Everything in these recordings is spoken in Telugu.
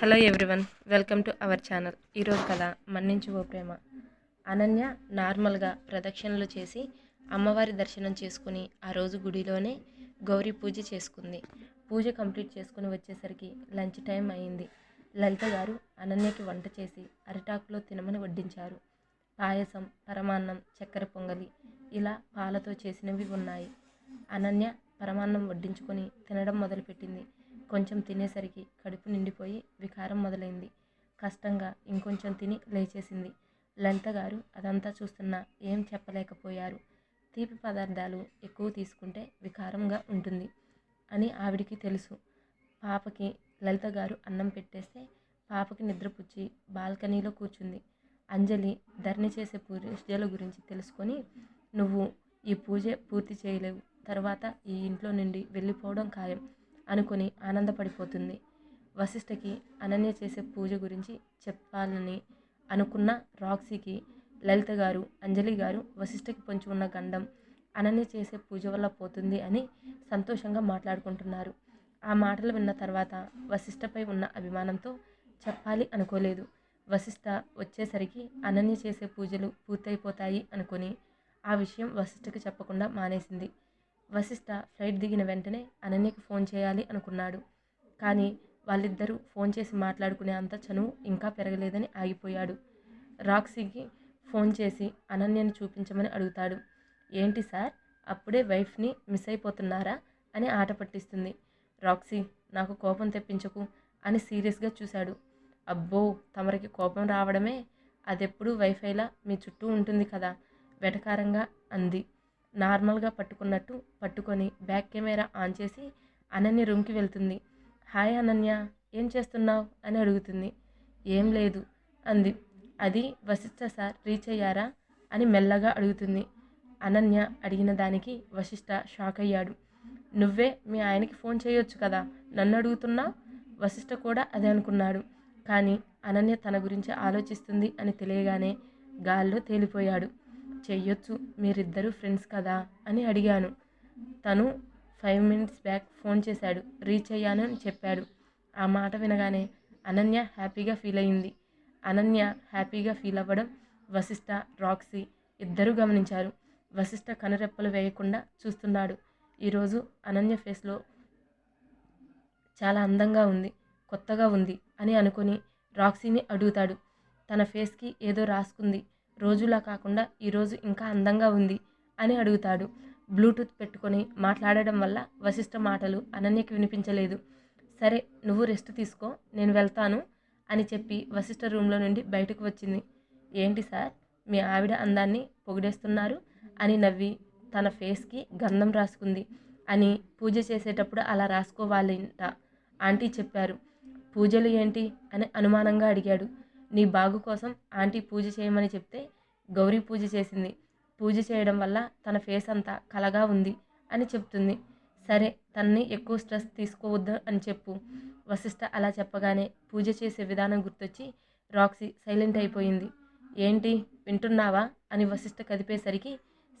Hello everyone welcome to our channel. ఈరోజు కథ మన్నించు ఓ ప్రేమ. అనన్య నార్మల్గా ప్రదక్షిణలు చేసి అమ్మవారి దర్శనం చేసుకుని ఆ రోజు గుడిలోనే గౌరీ పూజ చేసుకుంది. పూజ కంప్లీట్ చేసుకుని వచ్చేసరికి లంచ్ టైం అయింది. లలిత గారు అనన్యకి వంట చేసి అరిటాకులో తినమని వడ్డించారు. పాయసం పరమాన్నం చక్కెర పొంగలి ఇలా పాలతో చేసినవి ఉన్నాయి. అనన్య పరమాన్నం వడ్డించుకొని తినడం మొదలుపెట్టింది. కొంచెం తినేసరికి కడుపు నిండిపోయి వికారం మొదలైంది. కష్టంగా ఇంకొంచెం తిని లేచేసింది. లలిత గారు అదంతా చూస్తున్నా ఏం చెప్పలేకపోయారు. తీపి పదార్థాలు ఎక్కువ తీసుకుంటే వికారంగా ఉంటుంది అని ఆవిడికి తెలుసు. పాపకి లలిత గారు అన్నం పెట్టేస్తే పాపకి నిద్రపుచ్చి బాల్కనీలో కూర్చుంది. అంజలి ధరణి చేసే పూజల గురించి తెలుసుకొని నువ్వు ఈ పూజ పూర్తి చేయలేవు. తర్వాత ఈ ఇంట్లో నుండి వెళ్ళిపోవడం ఖాయం. అనుకుని ఆనందపడిపోతుంది. వశిష్ఠకి అనన్య చేసే పూజ గురించి చెప్పాలని అనుకున్న రాక్సీకి లలిత గారు అంజలి గారు వశిష్ఠకి పొంచి ఉన్న గండం అనన్య చేసే పూజ వల్ల పోతుంది అని సంతోషంగా మాట్లాడుకుంటున్నారు. ఆ మాటలు విన్న తర్వాత వశిష్ఠపై ఉన్న అభిమానంతో చెప్పాలి అనుకోలేదు. వశిష్ఠ వచ్చేసరికి అనన్య చేసే పూజలు పూర్తయిపోతాయి అనుకుని ఆ విషయం వశిష్ఠకి చెప్పకుండా మానేసింది. వశిష్ఠ ఫ్లైట్ దిగిన వెంటనే అనన్యకి ఫోన్ చేయాలి అనుకున్నాడు. కానీ వాళ్ళిద్దరూ ఫోన్ చేసి మాట్లాడుకునే అంత చనువు ఇంకా పెరగలేదని ఆగిపోయాడు. రాక్సీకి ఫోన్ చేసి అనన్యని చూపించమని అడుగుతాడు. ఏంటి సార్ అప్పుడే వైఫ్ని మిస్ అయిపోతున్నారా? అని ఆట పట్టిస్తుంది. రాక్సీ నాకు కోపం తెప్పించకు అని సీరియస్గా చూశాడు. అబ్బో తమరికి కోపం రావడమే అదెప్పుడు వైఫైలా మీ చుట్టూ ఉంటుంది కదా వెటకారంగా అంది. నార్మల్గా పట్టుకున్నట్టు పట్టుకొని బ్యాక్ కెమెరా ఆన్ చేసి అనన్య రూమ్కి వెళ్తుంది. హాయ్ అనన్య ఏం చేస్తున్నావు? అని అడుగుతుంది. ఏం లేదు అంది. అది వశిష్ఠ సార్ రీచ్ అయ్యారా? అని మెల్లగా అడుగుతుంది. అనన్య అడిగిన దానికి వశిష్ఠ షాక్ అయ్యాడు. నువ్వే మీ ఆయనకి ఫోన్ చేయొచ్చు కదా నన్ను అడుగుతున్నావు వశిష్ఠ కూడా అదే అనుకున్నాడు. కానీ అనన్య తన గురించి ఆలోచిస్తుంది అని తెలియగానే గాల్లో తేలిపోయాడు. చెయ్యొచ్చు మీరిద్దరూ ఫ్రెండ్స్ కదా అని అడిగాను. తను ఫైవ్ మినిట్స్ బ్యాక్ ఫోన్ చేశాడు రీచ్ అయ్యాను అని చెప్పాడు. ఆ మాట వినగానే అనన్య హ్యాపీగా ఫీల్ అయింది. అనన్య హ్యాపీగా ఫీల్ అవ్వడం వశిష్ఠ రాక్సీ ఇద్దరూ గమనించారు. వశిష్ఠ కనురెప్పలు వేయకుండా చూస్తున్నాడు. ఈరోజు అనన్య ఫేస్లో చాలా అందంగా ఉంది కొత్తగా ఉంది అని అనుకుని రాక్సీని అడుగుతాడు. తన ఫేస్కి ఏదో రాసుకుంది. రోజులా కాకుండా ఈరోజు ఇంకా అందంగా ఉంది అని అడుగుతాడు. బ్లూటూత్ పెట్టుకొని మాట్లాడడం వల్ల వశిష్ఠ మాటలు అనన్యకి వినిపించలేదు. సరే నువ్వు రెస్ట్ తీసుకో నేను వెళ్తాను అని చెప్పి వశిష్ఠ రూమ్లో నుండి బయటకు వచ్చింది. ఏంటి సార్ మీ ఆవిడ అందాన్ని పొగిడేస్తున్నారు అని నవ్వి తన ఫేస్కి గంధం రాసుకుంది అని పూజ చేసేటప్పుడు అలా రాసుకోవాలంట. ఆంటీ చెప్పారు. పూజలు ఏంటి అని అనుమానంగా అడిగాడు. నీ బాగు కోసం ఆంటీ పూజ చేయమని చెప్తే గౌరీ పూజ చేసింది. పూజ చేయడం వల్ల తన ఫేస్ అంతా కలగా ఉంది అని చెప్తుంది. సరే తనని ఎక్కువ స్ట్రెస్ తీసుకోవద్దు అని చెప్పు. వశిష్ఠ అలా చెప్పగానే పూజ చేసే విధానం గుర్తొచ్చి రాక్సీ సైలెంట్ అయిపోయింది. ఏంటి వింటున్నావా? అని వశిష్ఠ కదిపేసరికి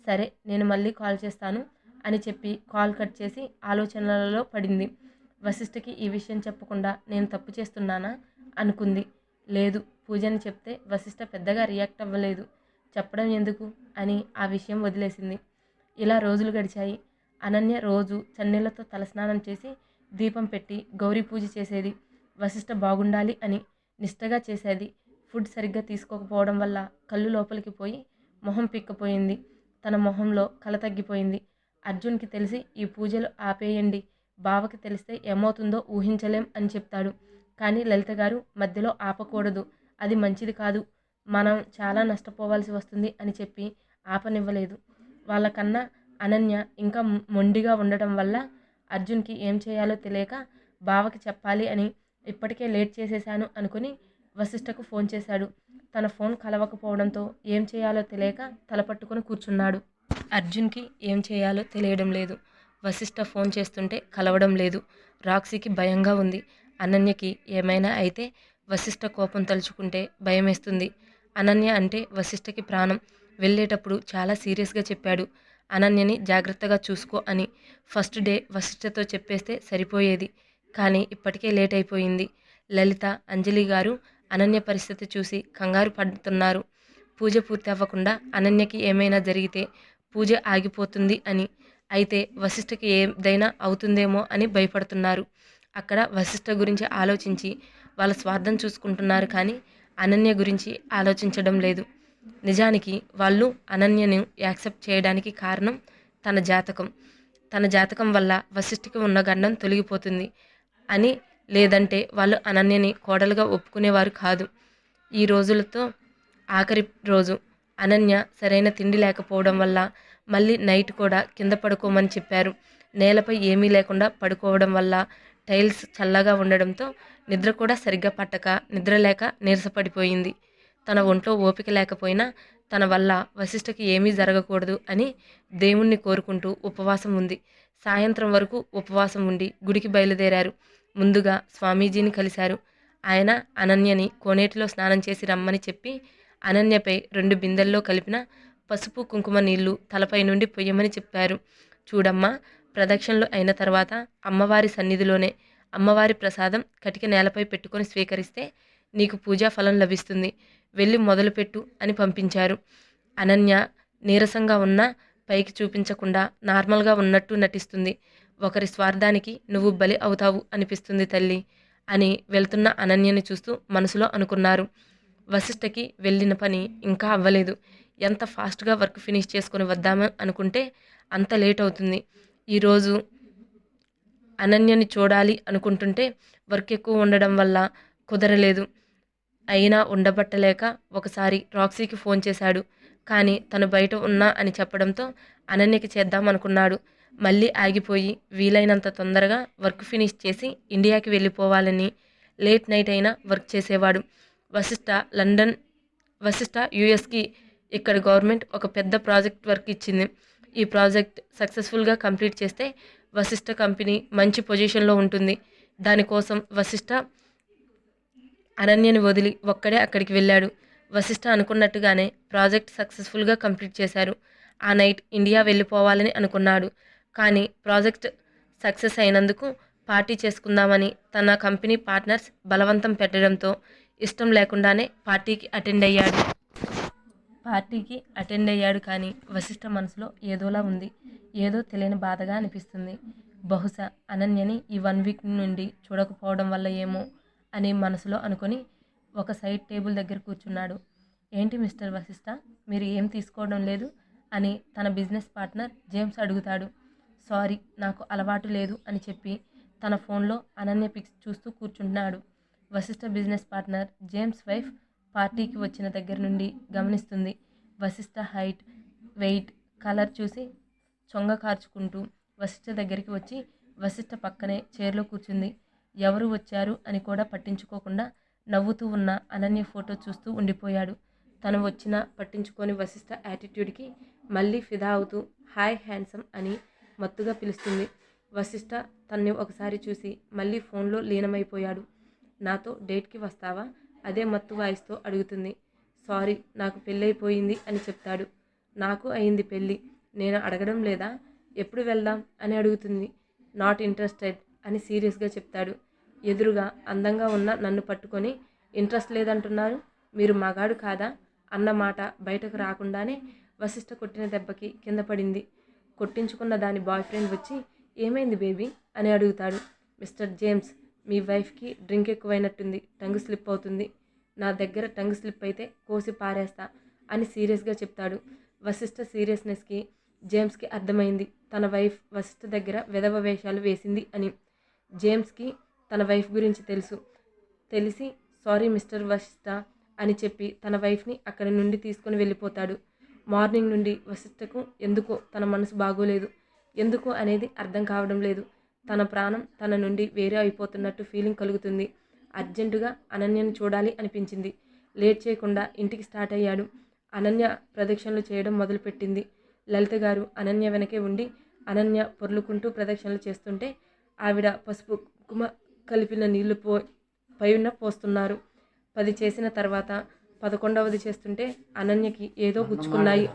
సరే నేను మళ్ళీ కాల్ చేస్తాను అని చెప్పి కాల్ కట్ చేసి ఆలోచనలలో పడింది. వశిష్ఠకి ఈ విషయం చెప్పకుండా నేను తప్పు చేస్తున్నానా? అనుకుంది. లేదు. పూజని చెప్తే వశిష్ఠ పెద్దగా రియాక్ట్ అవ్వలేదు. చెప్పడం ఎందుకు? అని ఆ విషయం వదిలేసింది. ఇలా రోజులు గడిచాయి. అనన్య రోజు చన్నీళ్ళతో తలస్నానం చేసి దీపం పెట్టి గౌరీ పూజ చేసేది. వశిష్ఠ బాగుండాలి అని నిష్టగా చేసేది. ఫుడ్ సరిగ్గా తీసుకోకపోవడం వల్ల కళ్ళు లోపలికి పోయి మొహం పిక్కపోయింది. తన మొహంలో కల తగ్గిపోయింది. అర్జున్కి తెలిసి ఈ పూజలు ఆపేయండి. బావకి తెలిస్తే ఏమవుతుందో ఊహించలేం అని చెప్తాడు. కానీ లలిత గారు మధ్యలో ఆపకూడదు. అది మంచిది కాదు. మనం చాలా నష్టపోవాల్సి వస్తుంది అని చెప్పి ఆపనివ్వలేదు. వాళ్ళకన్నా అనన్య ఇంకా మొండిగా ఉండటం వల్ల అర్జున్కి ఏం చేయాలో తెలియక బావకి చెప్పాలి అని ఇప్పటికే లేట్ చేసేశాను అనుకుని వశిష్ఠకు ఫోన్ చేశాడు. తన ఫోన్ కలవకపోవడంతో ఏం చేయాలో తెలియక తలపట్టుకుని కూర్చున్నాడు. అర్జున్కి ఏం చేయాలో తెలియడం లేదు. వశిష్ఠ ఫోన్ చేస్తుంటే కలవడం లేదు. రాక్సీకి భయంగా ఉంది. అనన్యకి ఏమైనా అయితే వశిష్ఠ కోపం తలుచుకుంటే భయమేస్తుంది. అనన్య అంటే వశిష్ఠకి ప్రాణం. వెళ్ళేటప్పుడు చాలా సీరియస్గా చెప్పాడు. అనన్యని జాగ్రత్తగా చూసుకో అని. ఫస్ట్ డే వశిష్ఠతో చెప్పేస్తే సరిపోయేది. కానీ ఇప్పటికే లేట్ అయిపోయింది. లలిత అంజలి గారు అనన్య పరిస్థితి చూసి కంగారు పడుతున్నారు. పూజ పూర్తి అవ్వకుండా అనన్యకి ఏమైనా జరిగితే పూజ ఆగిపోతుంది అని. అయితే వశిష్ఠకి ఏదైనా అవుతుందేమో అని భయపడుతున్నారు. అక్కడ వశిష్ఠ గురించి ఆలోచించి వాళ్ళ స్వార్థం చూసుకుంటున్నారు కానీ అనన్య గురించి ఆలోచించడం లేదు. నిజానికి వాళ్ళు అనన్యను యాక్సెప్ట్ చేయడానికి కారణం తన జాతకం. తన జాతకం వల్ల వశిష్ఠకి ఉన్న గండం తొలగిపోతుంది అని లేదంటే వాళ్ళు అనన్యని కోడలుగా ఒప్పుకునేవారు కాదు. ఈ రోజులతో ఆఖరి రోజు అనన్య సరైన తిండి లేకపోవడం వల్ల మళ్ళీ నైట్ కూడా కింద పడుకోమని చెప్పారు. నేలపై ఏమీ లేకుండా పడుకోవడం వల్ల టైల్స్ చల్లగా ఉండడంతో నిద్ర కూడా సరిగ్గా పట్టక నిద్ర లేక నీరసపడిపోయింది. తన ఒంట్లో ఓపిక లేకపోయినా తన వల్ల వశిష్ఠకి ఏమీ జరగకూడదు అని దేవుణ్ణి కోరుకుంటూ ఉపవాసం ఉంది. సాయంత్రం వరకు ఉపవాసం ఉండి గుడికి బయలుదేరారు. ముందుగా స్వామీజీని కలిశారు. ఆయన అనన్యని కోనేటిలో స్నానం చేసి రమ్మని చెప్పి అనన్యపై రెండు బిందెల్లో కలిపిన పసుపు కుంకుమ నీళ్ళు తలపై నుండి పొయ్యమని చెప్పారు. చూడమ్మా ప్రదక్షిణలు అయిన తర్వాత అమ్మవారి సన్నిధిలోనే అమ్మవారి ప్రసాదం కటిక నేలపై పెట్టుకొని స్వీకరిస్తే నీకు పూజా ఫలం లభిస్తుంది. వెళ్ళి మొదలుపెట్టు అని పంపించారు. అనన్య నీరసంగా ఉన్న పైకి చూపించకుండా నార్మల్గా ఉన్నట్టు నటిస్తుంది. ఒకరి స్వార్థానికి నువ్వు బలి అవుతావు అనిపిస్తుంది తల్లి అని వెళ్తున్న అనన్యని చూస్తూ మనసులో అనుకున్నారు. వశిష్ఠకి వెళ్ళిన పని ఇంకా అవ్వలేదు. ఎంత ఫాస్ట్గా వర్క్ ఫినిష్ చేసుకుని వద్దామని అనుకుంటే అంత లేట్ అవుతుంది. ఈరోజు అనన్యని చూడాలి అనుకుంటుంటే వర్క్ ఎక్కువ ఉండడం వల్ల కుదరలేదు. అయినా ఉండబట్టలేక ఒకసారి రాక్సీకి ఫోన్ చేశాడు. కానీ తను బయట ఉన్నా అని చెప్పడంతో అనన్యకి చేద్దాం అనుకున్నాడు. మళ్ళీ ఆగిపోయి వీలైనంత తొందరగా వర్క్ ఫినిష్ చేసి ఇండియాకి వెళ్ళిపోవాలని లేట్ నైట్ అయినా వర్క్ చేసేవాడు. వశిష్ట లండన్ వశిష్ట యుఎస్కి ఇక్కడ గవర్నమెంట్ ఒక పెద్ద ప్రాజెక్ట్ వర్క్ ఇచ్చింది. ఈ ప్రాజెక్ట్ సక్సెస్ఫుల్గా కంప్లీట్ చేస్తే వశిష్ఠ కంపెనీ మంచి పొజిషన్లో ఉంటుంది. దానికోసం వశిష్ఠ అనన్యని వదిలి ఒక్కడే అక్కడికి వెళ్ళాడు. వశిష్ఠ అనుకున్నట్టుగానే ప్రాజెక్ట్ సక్సెస్ఫుల్గా కంప్లీట్ చేశారు. ఆ నైట్ ఇండియా వెళ్ళిపోవాలని అనుకున్నాడు. కానీ ప్రాజెక్ట్ సక్సెస్ అయినందుకు పార్టీ చేసుకుందామని తన కంపెనీ పార్ట్నర్స్ బలవంతం పెట్టడంతో ఇష్టం లేకుండానే పార్టీకి అటెండ్ అయ్యాడు. పార్టీకి అటెండ్ అయ్యాడు కానీ వశిష్ఠ మనసులో ఏదోలా ఉంది. ఏదో తెలియని బాధగా అనిపిస్తుంది. బహుశా అనన్యని ఈ వన్ వీక్ నుండి చూడకపోవడం వల్ల ఏమో అని మనసులో అనుకొని ఒక సైడ్ టేబుల్ దగ్గర కూర్చున్నాడు. ఏంటి మిస్టర్ వశిష్ఠ? మీరు ఏం తీసుకోవడం లేదు? అని తన బిజినెస్ పార్ట్నర్ జేమ్స్ అడుగుతాడు. సారీ నాకు అలవాటు లేదు అని చెప్పి తన ఫోన్లో అనన్య పిక్స్ చూస్తూ కూర్చుంటున్నాడు. Vashishta business partner James wife పార్టీకి వచ్చిన దగ్గర నుండి గమనిస్తుంది. వశిష్ఠ హైట్ వెయిట్ కలర్ చూసి చొంగ కార్చుకుంటూ వశిష్ఠ దగ్గరికి వచ్చి వశిష్ఠ పక్కనే చైర్లో కూర్చుంది. ఎవరు వచ్చారు అని కూడా పట్టించుకోకుండా నవ్వుతూ ఉన్న అనన్య ఫోటో చూస్తూ ఉండిపోయాడు. తను వచ్చినా పట్టించుకొని వశిష్ఠ యాటిట్యూడ్కి మళ్ళీ ఫిదా అవుతూ హాయ్ హ్యాండ్సమ్ అని మత్తుగా పిలుస్తుంది. వశిష్ఠ తన్ని ఒకసారి చూసి మళ్ళీ ఫోన్లో లీనమైపోయాడు. నాతో డేట్కి వస్తావా? అదే మత్తు వాయిస్తో అడుగుతుంది. సారీ నాకు పెళ్ళైపోయింది అని చెప్తాడు. నాకు అయింది పెళ్ళి. నేను అడగడం లేదా? ఎప్పుడు వెళ్దాం? అని అడుగుతుంది. నాట్ ఇంట్రెస్టెడ్ అని సీరియస్గా చెప్తాడు. ఎదురుగా అందంగా ఉన్న నన్ను పట్టుకొని ఇంట్రెస్ట్ లేదంటున్నారు? మీరు మగాడు కాదా? అన్న మాట బయటకు రాకుండానే వశిష్ట కొట్టిన దెబ్బకి కింద పడింది. కొట్టించుకున్న దాని బాయ్ ఫ్రెండ్ వచ్చి ఏమైంది బేబీ? అని అడుగుతాడు. మిస్టర్ జేమ్స్ మీ వైఫ్కి డ్రింక్ ఎక్కువైనట్టుంది. టంగ్ స్లిప్ అవుతుంది. నా దగ్గర టంగ్ స్లిప్ అయితే కోసి పారేస్తా అని సీరియస్గా చెప్తాడు. వశిష్ఠ సీరియస్నెస్కి జేమ్స్కి అర్థమైంది. తన వైఫ్ వశిష్ఠ దగ్గర విధవ వేషాలు వేసింది అని. జేమ్స్కి తన వైఫ్ గురించి తెలుసు. తెలిసి సారీ మిస్టర్ వశిష్ఠ అని చెప్పి తన వైఫ్ని అక్కడి నుండి తీసుకొని వెళ్ళిపోతాడు. మార్నింగ్ నుండి వశిష్ఠకు ఎందుకో తన మనసు బాగోలేదు. ఎందుకు అనేది అర్థం కావడం లేదు. తన ప్రాణం తన నుండి వేరే అయిపోతున్నట్టు ఫీలింగ్ కలుగుతుంది. అర్జెంటుగా అనన్యను చూడాలి అనిపించింది. లేట్ చేయకుండా ఇంటికి స్టార్ట్ అయ్యాడు. అనన్య ప్రదక్షిణలు చేయడం మొదలుపెట్టింది. లలిత గారు అనన్య వెనకే ఉండి అనన్య పొర్లుకుంటూ ప్రదక్షిణలు చేస్తుంటే ఆవిడ పసుపు కుమ కలిపిన నీళ్ళు పో పైన పోస్తున్నారు. పది చేసిన తర్వాత పదకొండవది చేస్తుంటే అనన్యకి ఏదో గుచ్చుకున్నాయి.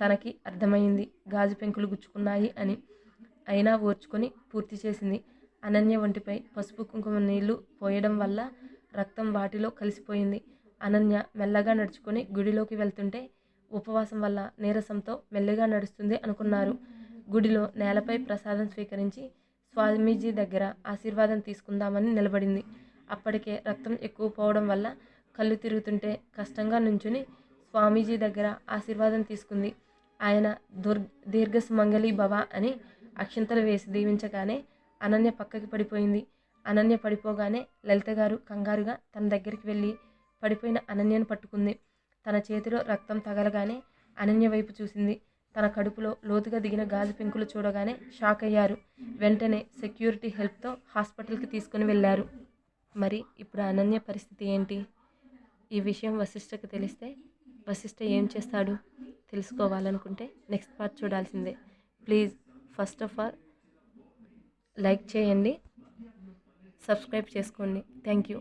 తనకి అర్థమైంది. గాజు పెంకులు గుచ్చుకున్నాయి అని. అయినా ఓర్చుకొని పూర్తి చేసింది. అనన్య ఒంటిపై పసుపు కుంకుమ నీళ్ళు పోయడం వల్ల రక్తం వాటిలో కలిసిపోయింది. అనన్య మెల్లగా నడుచుకొని గుడిలోకి వెళ్తుంటే ఉపవాసం వల్ల నీరసంతో మెల్లగా నడుస్తుంది అనుకున్నారు. గుడిలో నేలపై ప్రసాదం స్వీకరించి స్వామీజీ దగ్గర ఆశీర్వాదం తీసుకుందామని నిలబడింది. అప్పటికే రక్తం ఎక్కువ పోవడం వల్ల కళ్ళు తిరుగుతుంటే కష్టంగా నుంచుని స్వామీజీ దగ్గర ఆశీర్వాదం తీసుకుంది. ఆయన దుర్ దీర్ఘసుమంగళి భవ అని అక్షంతలు వేసి దీవించగానే అనన్య పక్కకి పడిపోయింది. అనన్య పడిపోగానే లలిత గారు కంగారుగా తన దగ్గరికి వెళ్ళి పడిపోయిన అనన్యను పట్టుకుంది. తన చేతిలో రక్తం తగలగానే అనన్య వైపు చూసింది. తన కడుపులో లోతుగా దిగిన గాజు పెంకులు చూడగానే షాక్ అయ్యారు. వెంటనే సెక్యూరిటీ హెల్ప్తో హాస్పిటల్కి తీసుకుని వెళ్ళారు. మరి ఇప్పుడు అనన్య పరిస్థితి ఏంటి? ఈ విషయం వశిష్ఠకు తెలిస్తే వశిష్ఠ ఏం చేస్తాడు? తెలుసుకోవాలనుకుంటే నెక్స్ట్ పార్ట్ చూడాల్సిందే. Please first of all like చేయండి సబ్స్క్రైబ్ చేసుకోండి. Thank you.